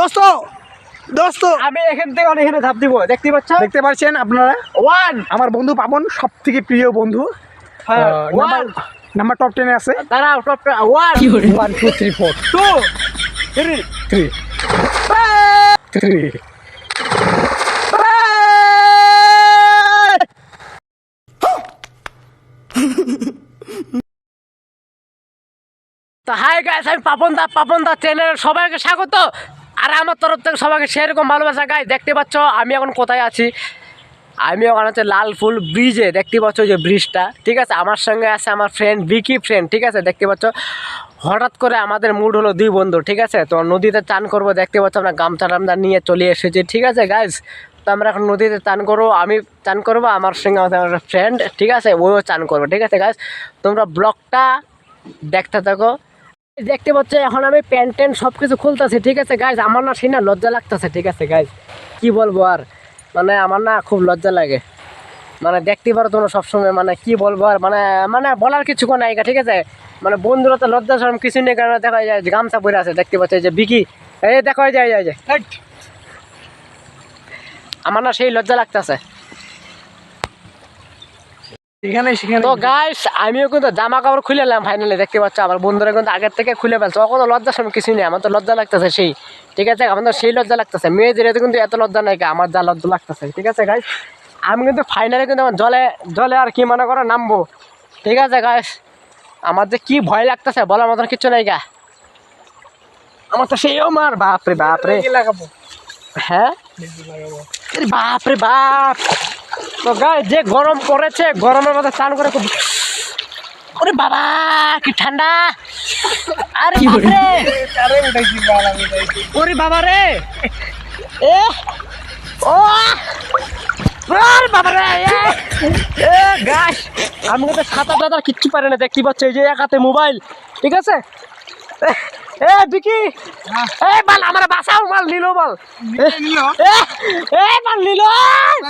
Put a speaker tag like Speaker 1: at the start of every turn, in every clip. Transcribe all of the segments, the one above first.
Speaker 1: দোস্ত দোস্ত।
Speaker 2: আমি এখান থেকে অনেক এখানে ধাপ দিব। দেখতে পাচ্ছ
Speaker 1: দেখতে পাচ্ছেন আপনারা?
Speaker 2: ওয়ান
Speaker 1: আমার বন্ধু পাবন সব থেকে প্রিয় বন্ধু।
Speaker 2: হ্যাঁ,
Speaker 1: নাম্বার নাম্বার টপ টেনে আছে।
Speaker 2: দাঁড়াও top one
Speaker 1: one two three four
Speaker 2: two three
Speaker 1: three three
Speaker 2: তো হাই গাইস, আমি পাপন দা পাপন দা চ্যানেলের সবাইকে স্বাগত। আর আমার তরফ থেকে সবাইকে সেরকম ভালোবাসা। গাই দেখতে পাচ্ছ, আমি এখন কোথায় আছি? আমি ওখানে হচ্ছে লালফুল ব্রিজে দেখতে পাচ্ছ যে ব্রিজটা ঠিক আছে? আমার সঙ্গে আছে আমার ফ্রেন্ড বিকি ফ্রেন্ড ঠিক আছে? দেখতে পাচ্ছ, হঠাৎ করে আমাদের মুড হলো দুই বন্ধু, ঠিক আছে? তো নদীতে চান করব, দেখতে পাচ্ছ, আমরা গামছা টামদা নিয়ে চলে এসেছি, ঠিক আছে গাইজ তো আমরা এখন নদীতে চান করব, আমি চান করব, আমার সঙ্গে আমাদের ফ্রেন্ড ঠিক আছে? ওও চান করব, ঠিক আছে গাইজ তোমরা ব্লগটা দেখতে থাকো। দেখতে পাচ্ছ, এখন আমি প্যান্ট ট্যান্ট সব কিছু খুলতেছি, ঠিক আছে? গাইজ আমার না সেই না লজ্জা লাগতেছে, ঠিক আছে গাইজ কি বলব আর? মানে আমার না খুব লজ্জা লাগে। মানে দেখতে পারো তোমরা সবসময় মানে কি বলব আর? মানে মানে বলার কিছু নাই, ঠিক আছে? মানে বন্ধুরা তো লজ্জা সরম কিছু নেই, কারণে দেখা যায় যে গামছা পরে আছে, দেখতে পাচ্ছ যে বিকি। এই দেখা যায় যায় যায় আমার না সেই লজ্জা লাগতেছে।
Speaker 1: এখানে সেখানে
Speaker 2: তো গাইস আমিও কিন্তু জামা কাপড় খুলে এলাম ফাইনালি দেখতে পাচ্ছ? আমার বন্ধুরা কিন্তু আগের থেকে খুলে ফেলছে। তখন তো লজ্জা সব কিছু নেই আমার তো লজ্জা লাগতেছে সেই। ঠিক আছে? আমার তো সেই লজ্জা লাগতেছে। মেয়েদের কিন্তু এত লজ্জা নাই আমার যা লজ্জা লাগতেছে। ঠিক আছে গাইস আমি কিন্তু ফাইনালি কিন্তু আমার জলে জলে আর কি মনে করো নামবো। ঠিক আছে গাইস আমার যে কি ভয় লাগতেছে বলার মতন কিছু নাই গা। আমার তো সেইও মার বাপরে বাপরে।
Speaker 1: লাগাবো?
Speaker 2: হ্যাঁ? বাপরে বাপ! তো গায়ে যে গরম পড়েছে গরমের মধ্যে স্নান করে খুব ওরে বাবা কি ঠান্ডা। আরে
Speaker 1: বাল
Speaker 2: ওরে বাবা রে। এ ও। বাবা রে এ, এ গাছ আমি কিন্তু সাঁতার টাতার কিচ্ছু পারি না দেখতে পাচ্ছ এই যে এক হাতে মোবাইল ঠিক আছে? এ, এ বিকি। এ বাল আমার বাসাও মাল নিল বল।
Speaker 1: নিল
Speaker 2: এ এ মাল নিল।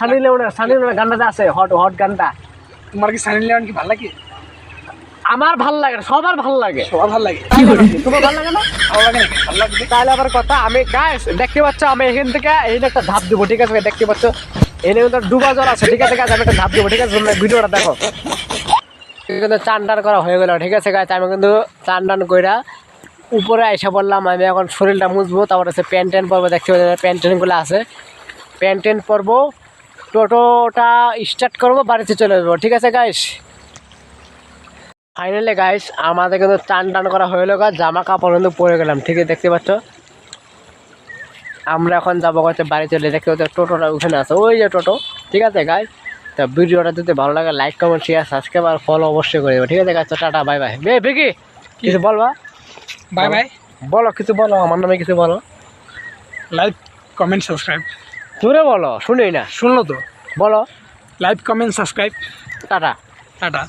Speaker 2: সানি লিওনের সানি লিওনের গানটা আছে হট হট গানটা।
Speaker 1: তোমার কি সানি লিওন কি ভালো লাগে?
Speaker 2: আমার ভালো লাগে সবার ভালো লাগে।
Speaker 1: সবার ভালো লাগে।
Speaker 2: তোমার ভালো লাগে না?
Speaker 1: ভালো লাগে? ভালো লাগবে।
Speaker 2: তাহলে আবার কথা আমি গাইস দেখতে পাচ্ছ আমি এখান থেকে এই একটা ধাপ দেবো ঠিক আছে? দেখতে পাচ্ছ? এনে কিন্তু ডুবা জল আছে ঠিক আছে গাছ আমি একটা ধাপ দেবো ঠিক আছে? তোমরা ভিডিওটা দেখো। কিন্তু চান টান করা হয়ে গেল ঠিক আছে গাছ আমি কিন্তু চান টান কইরা উপরে এসে বললাম আমি এখন শরীরটা মুছবো তারপর হচ্ছে প্যান্ট ট্যান্ট পরবো দেখতে পাচ্ছি? প্যান্ট ট্যান্টগুলো আছে। প্যান্ট ট্যান্ট পরবো টোটোটা স্টার্ট করব বাড়িতে চলে যাব ঠিক আছে গাইস ফাইনালি গাইস আমাদের কিন্তু টান টান করা হয়ে গেল জামা কাপড় কিন্তু পরে গেলাম ঠিক আছে দেখতে পাচ্ছ? আমরা এখন যাব হচ্ছে বাড়ি চলে দেখতে পাচ্ছ টোটোটা ওখানে আছে ওই যে টোটো ঠিক আছে গাইস তা ভিডিওটা যদি ভালো লাগে লাইক কমেন্ট শেয়ার সাবস্ক্রাইব আর ফলো অবশ্যই করে দেবো ঠিক আছে গাছ টাটা বাই বাই বে বিকি কিছু বলবা?
Speaker 1: বাই বাই
Speaker 2: বলো কিছু বলো আমার নামে কিছু বলো।
Speaker 1: লাইক কমেন্ট সাবস্ক্রাইব
Speaker 2: জোরে বলো শুনি না।
Speaker 1: শুনলো তো।
Speaker 2: বলো।
Speaker 1: Like comment subscribe
Speaker 2: tata.
Speaker 1: Tata.